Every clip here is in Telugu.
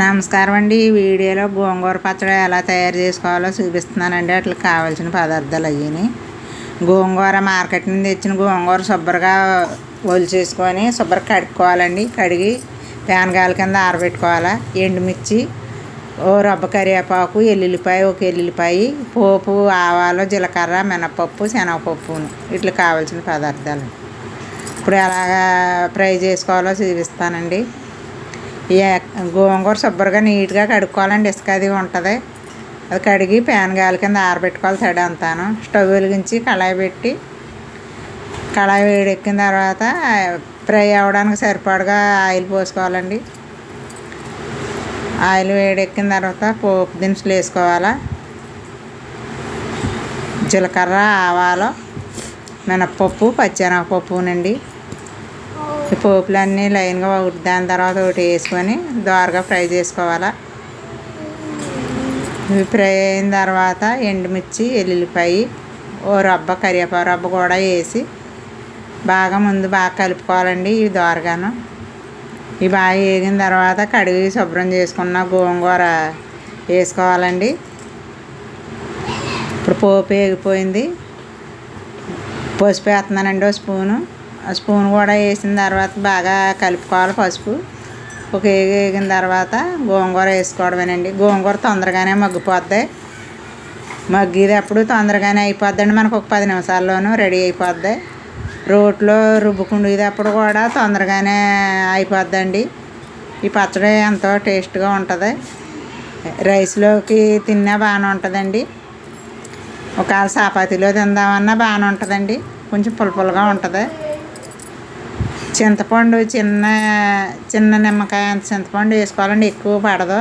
నమస్కారం అండి ఈ వీడియోలో గోంగూర పచ్చడి ఎలా తయారు చేసుకోవాలో చూపిస్తున్నానండి. అట్లా కావాల్సిన పదార్థాలు అయ్యాయి గోంగూర మార్కెట్ నుండి తెచ్చిన గోంగూర శుభ్రంగా చేసుకొని శుభ్రంగా కడుక్కోవాలండి. కడిగి పేనగాల కింద ఆరబెట్టుకోవాలా. ఎండుమిర్చి ఓ రబ్బ కరివేపాకు ఎల్లుల్లిపాయ ఒక ఎల్లుల్లిపాయ పోపు ఆవాలు జీలకర్ర మినపప్పు శనగపప్పు ఇట్లా కావాల్సిన పదార్థాలు ఇప్పుడు ఎలాగా ఫ్రై చేసుకోవాలో చూపిస్తానండి. గోంగూర శుభ్రంగా నీట్గా కడుక్కోవాలండి. ఇసుక అది ఉంటుంది. అది కడిగి ప్యాన్ గాలి కింద ఆరబెట్టుకోవాలి తడి అంతాను. స్టవ్ వెలిగించి కళాయి పెట్టి కళాయి వేడెక్కిన తర్వాత ఫ్రై అవ్వడానికి సరిపడగా ఆయిల్ పోసుకోవాలండి. ఆయిల్ వేడెక్కిన తర్వాత పోపు దినుసులు వేసుకోవాలా. జీలకర్ర ఆవాలు మినప్పప్పు పచ్చెనగపప్పునండి ఈ పోపులన్నీ లైన్గా ఒకటి దాని తర్వాత ఒకటి వేసుకొని దోరగా ఫ్రై చేసుకోవాలా. ఇవి ఫ్రై అయిన తర్వాత ఎండుమిర్చి ఎల్లుల్లిపాయి ఓ రబ్బ కరివేపాకు రబ్బ కూడా వేసి బాగా ముందు బాగా కలుపుకోవాలండి ఇవి దోరగాను ఇవి బాగా వేగిన తర్వాత కడిగి శుభ్రం చేసుకున్న గోంగూర వేసుకోవాలండి. ఇప్పుడు పోపు వేగిపోయింది. పసుపు వేస్తున్నానండి ఓ స్పూను. స్పూన్ కూడా వేసిన తర్వాత బాగా కలుపుకోవాలి పసుపు. ఒక వేగిన తర్వాత గోంగూర వేసుకోవడమేనండి. గోంగూర తొందరగానే మగ్గిపోద్ది. మగ్గేటప్పుడు తొందరగానే అయిపోద్దండి. మనకు ఒక పది నిమిషాల్లోనూ రెడీ అయిపోద్ది. రోట్లో రుబ్బుకుండేటప్పుడు కూడా తొందరగానే అయిపోద్దండి. ఈ పచ్చడి ఎంతో టేస్ట్గా ఉంటుంది. రైస్లోకి తిన్నా బాగానే ఉంటుందండి. ఒకవేళ చపాతీలో తిందామన్నా బాగానే ఉంటుందండి. కొంచెం పులుపులుగా ఉంటుంది. చింతపండు చిన్న చిన్న నిమ్మకాయ అంత చింతపండు వేసుకోవాలండి. ఎక్కువ పడదు.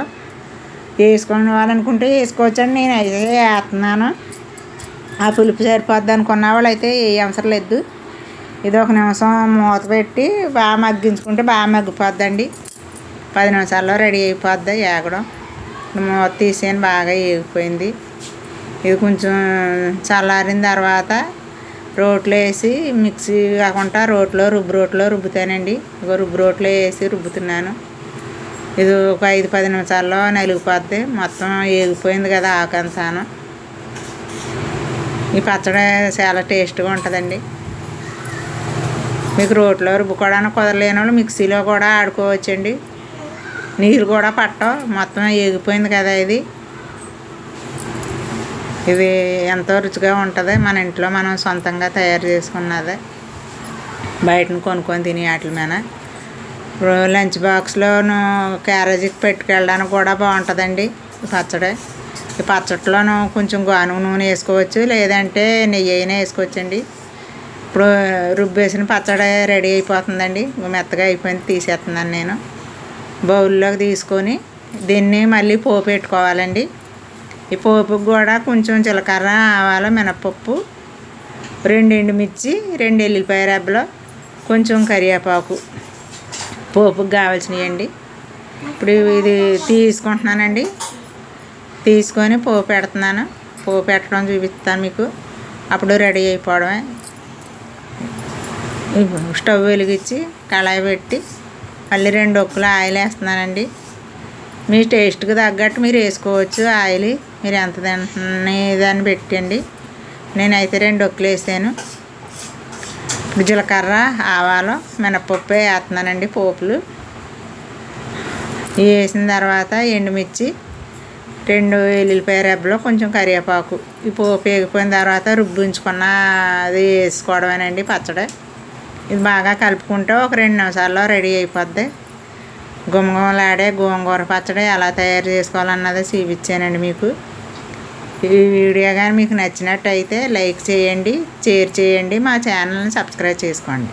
వేసుకుని వాళ్ళనుకుంటే వేసుకోవచ్చండి. నేను అయితే వేస్తున్నాను. ఆ పులుపు సరిపోద్ది అనుకున్న వాళ్ళు అయితే ఏ అవసరం లేదు. ఇది ఒక నిమిషం మూత పెట్టి బాగా మగ్గించుకుంటే బాగా మగ్గిపోద్దండి. పది నిమిషాల్లో రెడీ అయిపోద్ది ఏగడం. మూత తీసేయని బాగా ఏగిపోయింది. ఇది కొంచెం చల్లారిన తర్వాత రోట్లో వేసి మిక్సీ కాకుండా రోట్లో రుబ్బు రోట్లో రుబ్బుతానండి. ఇక రుబ్బు రోట్లో వేసి రుబ్బుతున్నాను. ఇది ఒక ఐదు పది నిమిషాల్లో నలిగిపోద్ది. మొత్తం ఏగిపోయింది కదా ఆకంసాను ఈ పచ్చడి చాలా టేస్ట్గా ఉంటుందండి. మీకు రోట్లో రుబ్బుకోవడానికి కుదరలేని వాళ్ళు మిక్సీలో కూడా ఆడుకోవచ్చండి. నీరు కూడా పట్టవు. మొత్తం ఏగిపోయింది కదా ఇది. ఇవి ఎంతో రుచిగా ఉంటుంది. మన ఇంట్లో మనం సొంతంగా తయారు చేసుకున్నది. బయటను కొనుక్కొని తిని వాటి మీద. లంచ్ బాక్స్లోను క్యారేజీకి పెట్టుకెళ్ళడానికి కూడా బాగుంటుందండి పచ్చడి. ఈ పచ్చడిలోను కొంచెం గానుగ నూనె వేసుకోవచ్చు లేదంటే నెయ్యి అయినా వేసుకోవచ్చండి. ఇప్పుడు రుబ్బేసిన పచ్చడి రెడీ అయిపోతుందండి. మెత్తగా అయిపోయింది తీసేస్తున్నాను నేను. బౌల్లోకి తీసుకొని దీన్ని మళ్ళీ పోపు పెట్టుకోవాలండి. ఈ పోపుకు కూడా కొంచెం జీలకర్ర ఆవాలు మినపప్పు రెండు ఎండుమిర్చి రెండు ఎల్లిపాయ రెబ్బలు కొంచెం కరివేపాకు పోపుకు కావాల్సినవి ఇప్పుడు ఇది తీసుకుంటున్నానండి. తీసుకొని పోపు పెడుతున్నాను. పోపు పెట్టడం చూపిస్తాను మీకు. అప్పుడు రెడీ అయిపోవడమే. స్టవ్ వెలిగించి కళాయి పెట్టి మళ్ళీ రెండు ఒక్కలు ఆయిల్ వేస్తున్నానండి మీ టేస్ట్కి తగ్గట్టు మీరు వేసుకోవచ్చు. ఆయిల్ మీరు ఎంత దాన్ని పెట్టండి. నేనైతే రెండు ఒక్కలు వేసాను. జీలకర్ర ఆవాలు మినపప్పు వేస్తున్నానండి పోపులు. వేసిన తర్వాత ఎండుమిర్చి రెండు ఎల్లుల్లిపాయ రెబ్బలో కొంచెం కరివేపాకు. ఈ పోపు వేగిపోయిన తర్వాత రుబ్బుంచుకున్న అది వేసుకోవడమేనండి పచ్చడి. ఇది బాగా కలుపుకుంటే ఒక రెండు నిమిషాల్లో రెడీ అయిపోద్ది. గుమగుమలాడే గోంగూర పచ్చడి ఎలా తయారు చేసుకోవాలన్నది చూపించానండి మీకు. ఈ వీడియో కానీ మీకు నచ్చినట్టయితే లైక్ చేయండి షేర్ చేయండి మా ఛానల్ని సబ్స్క్రైబ్ చేసుకోండి.